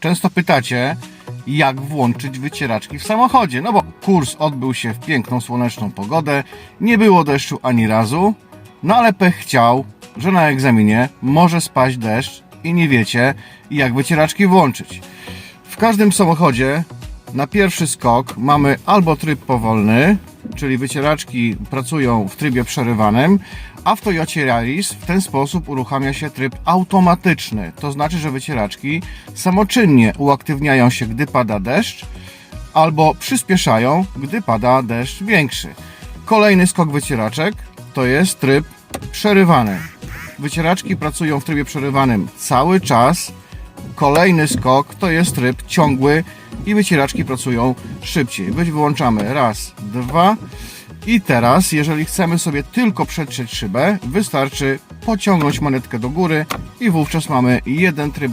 Często pytacie, jak włączyć wycieraczki w samochodzie. No bo kurs odbył się w piękną, słoneczną pogodę, nie było deszczu ani razu, no ale pech chciał, że na egzaminie może spaść deszcz i nie wiecie, jak wycieraczki włączyć. W każdym samochodzie na pierwszy skok mamy albo tryb powolny, czyli wycieraczki pracują w trybie przerywanym, a w Toyocie Yaris w ten sposób uruchamia się tryb automatyczny. To znaczy, że wycieraczki samoczynnie uaktywniają się, gdy pada deszcz, albo przyspieszają, gdy pada deszcz większy. Kolejny skok wycieraczek to jest tryb przerywany. Wycieraczki pracują w trybie przerywanym cały czas. Kolejny skok to jest tryb ciągły i wycieraczki pracują szybciej. Wyłączamy raz, dwa i teraz, jeżeli chcemy sobie tylko przetrzeć szybę, wystarczy pociągnąć manetkę do góry i wówczas mamy jeden tryb